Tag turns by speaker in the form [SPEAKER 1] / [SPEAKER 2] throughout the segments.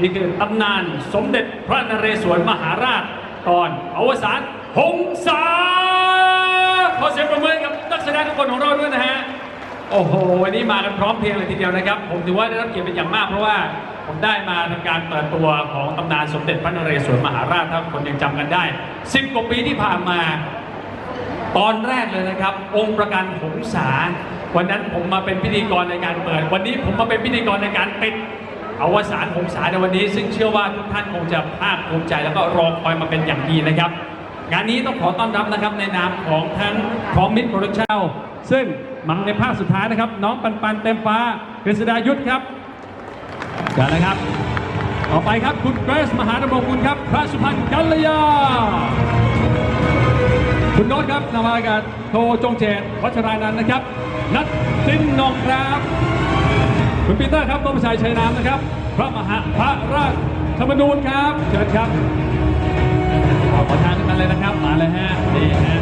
[SPEAKER 1] นี่คือตำนานสมเด็จพระนเรศวรมหาราชตอนอวสานหงสาขอเสียงประมือกับนักแสดงทุกคนของเราด้วยนะฮะ โอ้โห วันนี้มากันพร้อมเพรียงเลยทีเดียวนะครับ ผมถือว่าได้รับเกียรติเป็นอย่างมากเพราะว่าผมได้มาทำการเปิดตัวของตำนานสมเด็จพระนเรศวรมหาราชถ้าคนยังจำกันได้ 10 กว่าปีที่ผ่านมา ตอนแรกเลยนะครับ องค์ประกันหงสาวันนั้นผมมาเป็นพิธีกรในการเปิด วันนี้ผมมาเป็นพิธีกรในการปิด อวสานหงสาในวันนี้ ซึ่งเชื่อว่าทุกท่านคงจะภาคภูมิใจ แล้วก็รอคอยมาเป็นอย่างดีนะครับ งานนี้ต้องขอต้อนรับนะครับในนามของทั้งพร้อมมิตรโปรดักชั่นซึ่งมาในภาคสุดท้ายนะครับ น้องปันปันเต็มฟ้ากฤษดายุทธครับเชิญนะครับ ต่อไปครับคุณเกรซมหาดำรงคุณครับ พระสุพรรณกัลยา คุณโน้ตครับนาวากาศโทจงเจตวัชรานันท์นะครับ นัทสินนองครับ คุณปีเตอร์ครับต้มชัยชัยนามนะครับ พระมหาพระราชธรรมนูญครับเชิญครับเอาขอทางขึ้นเลยนะครับมาเลยฮะนี่ฮะ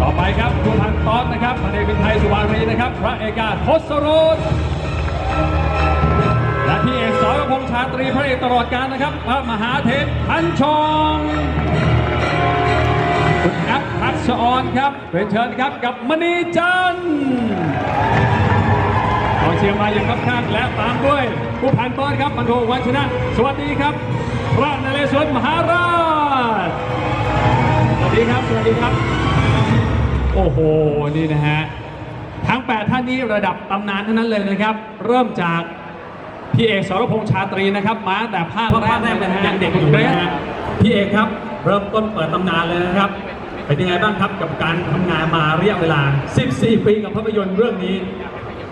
[SPEAKER 1] ต่อไปครับคุณพันตอนนะครับพันเอกวินไทยสุวรรณีนะครับ พระเอกาทศรสและพี่เอกสรพงษ์ชาตรีพระเอกตลอดการนะครับ พระมหาเทพพันชองคุณแอปพัชออนครับเป็นเชิญครับกับมณีจันทร์ ชียร์มาอย่างครับข้างและตามด้วย ผู้พันต้อนครับพันโทวันชนะ สวัสดีครับ พระนเรศวรมหาราชสวัสดีครับ สวัสดีครับ โอ้โห นี่นะฮะ ทั้ง 8 ท่านนี้ระดับตำนานทั้งนั้นเลยนะครับ เริ่มจากพี่เอกสรพงษ์ชาตรีนะครับ มาตั้งแต่ภาคแรกเลยนะฮะยังเด็กอยู่เลยนะฮะพี่เอกครับ เริ่มต้นเปิดตำนานเลยนะครับเป็นยังไงบ้างครับกับการทำงานมาระยะเวลา 14 ปีกับภาพยนตร์เรื่องนี้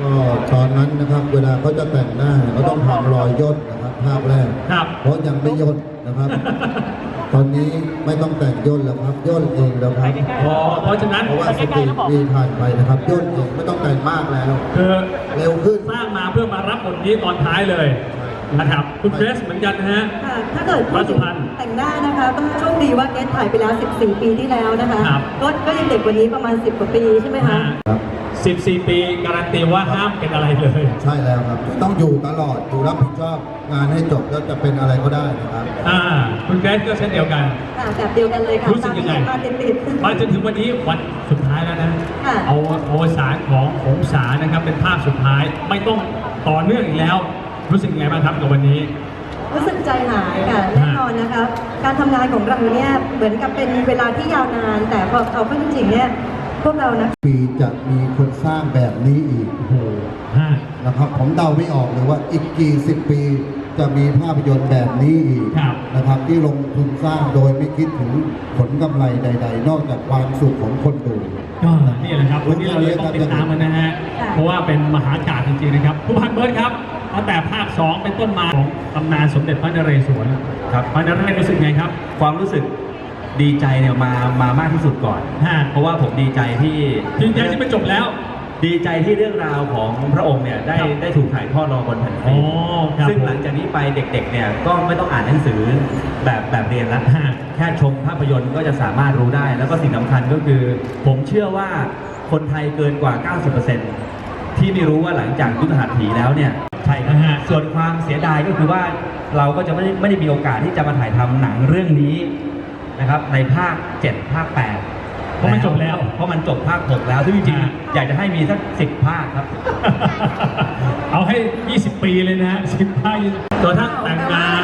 [SPEAKER 2] ก็ตอนนั้นนะครับ เวลาเขาจะแต่งหน้าเนี่ยเขาต้องทำรอยย่นนะครับ ภาพแรก
[SPEAKER 1] ครับ
[SPEAKER 2] เพราะยังไม่ย่นนะครับ ตอนนี้ไม่ต้องแต่งย่นแล้วครับย่นเองแล้วครับ
[SPEAKER 1] พอเพราะฉะนั้น
[SPEAKER 2] เพราะว่าสตรีทปีผ่านไปนะครับย่นเองไม่ต้องแต่งมากแล้ว
[SPEAKER 1] คือ
[SPEAKER 2] เร็วขึ้น
[SPEAKER 1] สร้างมาเพื่อมารับบทนี้ตอนท้ายเลยนะครับคุณเกรซเหมือนกันนะฮะ
[SPEAKER 3] ค่ะถ้าเกิด
[SPEAKER 1] รัชพันธ์
[SPEAKER 3] แต่งหน้านะคะก็โชคดีว่าเกสถ่ายไปแล้ว 14 ปีที่แล้วนะคะ
[SPEAKER 1] ครับ
[SPEAKER 3] ก็ก็ยังเด็กกว่านี้ประมาณ 10 กว่าปีใช่ไหมคะ
[SPEAKER 2] ครับ
[SPEAKER 1] 14 ปีการันตีว่าห้ามเป็นอะไรเลย
[SPEAKER 2] ใช่แล้วครับต้องอยู่ตลอดอยู่รับผิดชอบงานให้จบแล้วจะเป็นอะไรก็ได้นะครับ
[SPEAKER 1] อ่า คุณเกรซก็เช่นเดียวกัน
[SPEAKER 3] ค่ะแบบเดียวกันเลยค่ะ
[SPEAKER 1] รู้สึกยังไง
[SPEAKER 3] ตามที่มาติดๆ
[SPEAKER 1] มาจนถึงวันนี้วันสุดท้ายแล้วนะ
[SPEAKER 3] ค่ะ
[SPEAKER 1] เอาโอวสารของหงสานะครับเป็นภาพสุดท้ายไม่ต้องต่อเนื่องอีกแล้ว รู้สึกยังไงบ้างครับกับวันนี้
[SPEAKER 3] รู้สึกใจหายค่ะแน่นอนนะคะ การทำงานของเราเนี่ยเหมือนกับเป็นเวลาที่ยาวนาน แต่พอเอาเข้าจริงๆเนี่ย พวกเรานะ
[SPEAKER 2] ปีจะมีคนสร้างแบบนี้อีก
[SPEAKER 1] โอ้โหฮะ
[SPEAKER 2] นะครับ ผมเดาไม่ออกเลยว่าอีกกี่สิบปีจะมีภาพยนตร์แบบนี้อีก
[SPEAKER 1] ครับ
[SPEAKER 2] นะครับ ที่ลงทุนสร้างโดยไม่คิดถึงผลกำไรใด ๆ นอกจากความสุขของคนดู
[SPEAKER 1] ก็นี่แหละครับวันนี้เราเลยต้องติดตามมันนะฮะ
[SPEAKER 3] ค่ะ
[SPEAKER 1] เพราะว่าเป็นมหากาพย์จริงๆนะครับ ผู้พันเบิร์ดครับตั้งแต่ภาค 2 เป็นต้นมาของตำนานสมเด็จพระนเรศวร
[SPEAKER 4] ครับ
[SPEAKER 1] พระนเรศวรรู้สึกไงครับ
[SPEAKER 4] ความรู้สึก ดีใจเนี่ยมามามากที่สุดก่อน
[SPEAKER 1] ฮะ
[SPEAKER 4] เพราะว่าผมดีใจที่
[SPEAKER 1] จริงๆที่มันจบแล้ว
[SPEAKER 4] ดีใจที่เรื่องราวของพระองค์เนี่ยได้
[SPEAKER 1] ครับ
[SPEAKER 4] ได้ถูกถ่ายทอดรอบนแผ่น
[SPEAKER 1] อ๋
[SPEAKER 4] ฟิ
[SPEAKER 1] อ
[SPEAKER 4] ล์ม
[SPEAKER 1] ครับ
[SPEAKER 4] ซึ่งหลังจากนี้ไปเด็กๆ เนี่ยก็ไม่ต้องอ่านหนังสือแบบแบบเรียนแล้ว
[SPEAKER 1] ฮะ
[SPEAKER 4] แค่ชมภาพยนตร์ก็จะสามารถรู้ได้ แล้วก็สิ่งสำคัญก็คือ ผมเชื่อว่าคนไทยเกินกว่า 90%ที่ไม่รู้ว่าหลังจากยุทธหัตถีแล้วเนี่ยใช่ครับ
[SPEAKER 1] นะฮะ
[SPEAKER 4] ส่วนความเสียดายก็คือว่าเราก็จะไม่ได้ไม่ได้มีโอกาสที่จะมาถ่ายทำหนังเรื่องนี้ นะครับในภาค 7 ภาค 8
[SPEAKER 1] เพราะมันจบแล้ว
[SPEAKER 4] เพราะมันจบภาค 6 แล้วซึ่งจริง
[SPEAKER 1] ฮะ
[SPEAKER 4] ๆอยากจะให้มีสัก 10 ภาคครับ
[SPEAKER 1] เอาให้ 20 ปีเลยนะฮะ15 20ตัวท่านแต่งงาน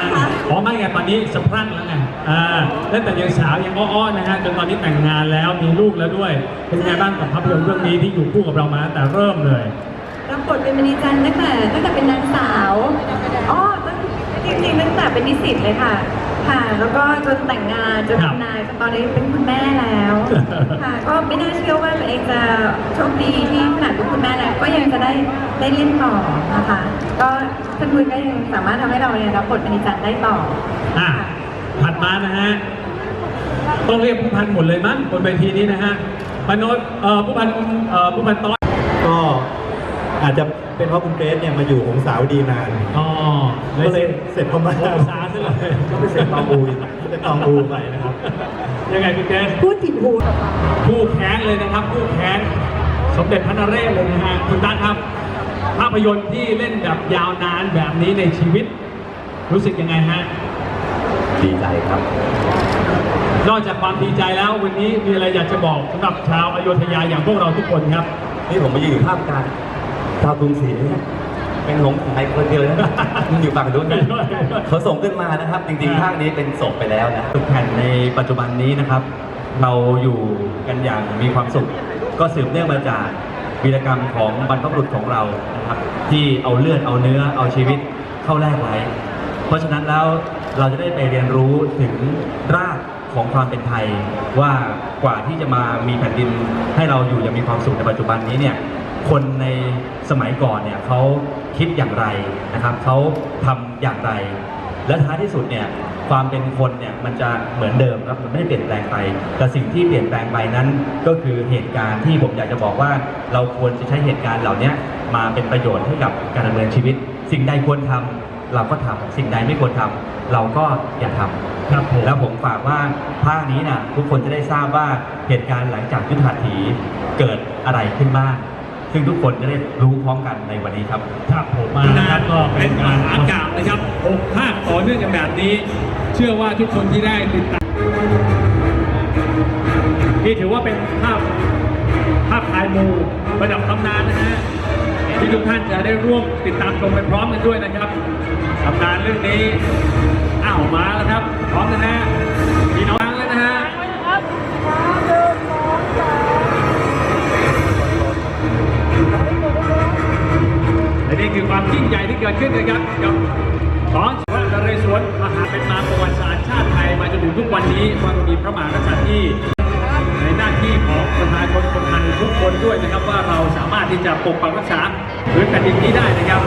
[SPEAKER 1] อ๋อไม่ไงตอนนี้สะพรั่งแล้วไงอ่าตั้งแต่ยังสาวยังอ้อๆนะฮะจนตอนนี้แต่งงานแล้วมีลูกแล้วด้วย เป็นไงบ้างกับภาพยนตร์เรื่องนี้ที่อยู่คู่กับเรามาตั้งแต่เริ่มเลย
[SPEAKER 3] รับบทเป็นมณีจันทร์ตั้งแต่ตั้งแต่เป็นนางสาวอ๋อตั้งจริงๆตั้งแต่เป็นนิสิตเลยค่ะ ค่ะ แล้วก็จนแต่งงานจน
[SPEAKER 1] ครับ
[SPEAKER 3] ทำนายจนตอนนี้เป็นคุณแม่แล้ว ค่ะ ก็ไม่น่าเชื่อว่าตัวเองจะโชคดีที่ขนาดเป็นคุณแม่แล้วก็ยังจะได้ได้เล่นต่อนะคะ ก็ท่านคุยก็ยังสามารถทำให้เราเนี่ยรับบทมณีจันทร์ได้ต่อ
[SPEAKER 1] อะถัดมานะฮะ ต้องเรียกผู้พันหมดเลยมั้งบนเวทีนี้นะฮะปานนท์เอ่อผู้พันเอ่อผู้พันต้อย
[SPEAKER 5] ก็อาจจะเป็นเพราะคุณเกรซเนี่ยมาอยู่ของสาวดีนาน
[SPEAKER 1] อ๋อ
[SPEAKER 5] ก็เลยเสร็จพม่า
[SPEAKER 1] โอ้ซาซะเลย
[SPEAKER 5] ก็ไปเสร็จตองอูก็ไปตองอูไปนะครับ
[SPEAKER 1] ยังไงคุณเกส
[SPEAKER 3] พูดผิดหู
[SPEAKER 1] คู่แค้นเลยนะครับคู่แค้นสมเด็จพระนเรศเลยนะฮะคุณตั้นครับ ภาพยนตร์ที่เล่นแบบยาวนานแบบนี้ในชีวิต รู้สึกยังไงฮะ
[SPEAKER 6] ดีใจครับ
[SPEAKER 1] นอกจากความดีใจแล้ววันนี้มีอะไรอยากจะบอกสำหรับชาวอโยธยาอย่างพวกเราทุกคนครับ
[SPEAKER 6] นี่ผมมายืนอยู่ภาพกลางชาวกรุงศรีเนี่ย เป็นหงไทยคนเดียวนะมันอยู่ฝั่งนู้นนะเขาส่งขึ้นมานะครับ จริงๆภาคนี้เป็นศพไปแล้วนะ
[SPEAKER 4] ทุกแผ่นในปัจจุบันนี้นะครับ เราอยู่กันอย่างมีความสุข ก็สืบเนื่องมาจากวีรกรรมของบรรพบุรุษของเรานะครับ ที่เอาเลือดเอาเนื้อเอาชีวิตเข้าแลกไว้ เพราะฉะนั้นแล้วเราจะได้ไปเรียนรู้ถึงรากของความเป็นไทยว่ากว่าที่จะมามีแผ่นดินให้เราอยู่อย่างมีความสุขในปัจจุบันนี้เนี่ยคนในสมัยก่อนเนี่ยเขา คิดอย่างไรนะครับเขาทำอย่างไร และท้ายที่สุดเนี่ยความเป็นคนเนี่ยมันจะเหมือนเดิมครับมันไม่ได้เปลี่ยนแปลงไป แต่สิ่งที่เปลี่ยนแปลงไปนั้น ก็คือเหตุการณ์ที่ผมอยากจะบอกว่า เราควรจะใช้เหตุการณ์เหล่านี้มาเป็นประโยชน์ให้กับการดำเนินชีวิต สิ่งใดควรทำเราก็ทำสิ่งใดไม่ควรทำเราก็อย่าทำ
[SPEAKER 1] ครับผม
[SPEAKER 4] แล้วผมฝากว่าภาคนี้นะทุกคนจะได้ทราบว่าเหตุการณ์หลังจากยุทธหัตถีเกิดอะไรขึ้นบ้าง ซึ่งทุกคนจะได้รู้พร้อมกันในวันนี้ครับ
[SPEAKER 1] ครับผมมานะครับก็เป็นมหากาบนะครับหกภาคต่อเนื่องกันแบบนี้ เชื่อว่าทุกคนที่ได้ติดตามนี่ถือว่าเป็นภาพภาพถ่ายมูประดับตำนานนะฮะที่ทุกท่านจะได้ร่วมติดตามชมไปพร้อมกันด้วยนะครับตำนานเรื่องนี้อ้าวมาแล้ว มาเป็นมาประวัติศาสตร์ชาติไทยมาจนถึงทุกวันนี้ว่าเรามีพระมหากษัตริย์ที่ในหน้าที่ของประชาชนคนไทยทุกคนด้วยนะครับ ว่าเราสามารถที่จะปกปักรักษาพื้นแผ่นดินนี้ได้นะครับ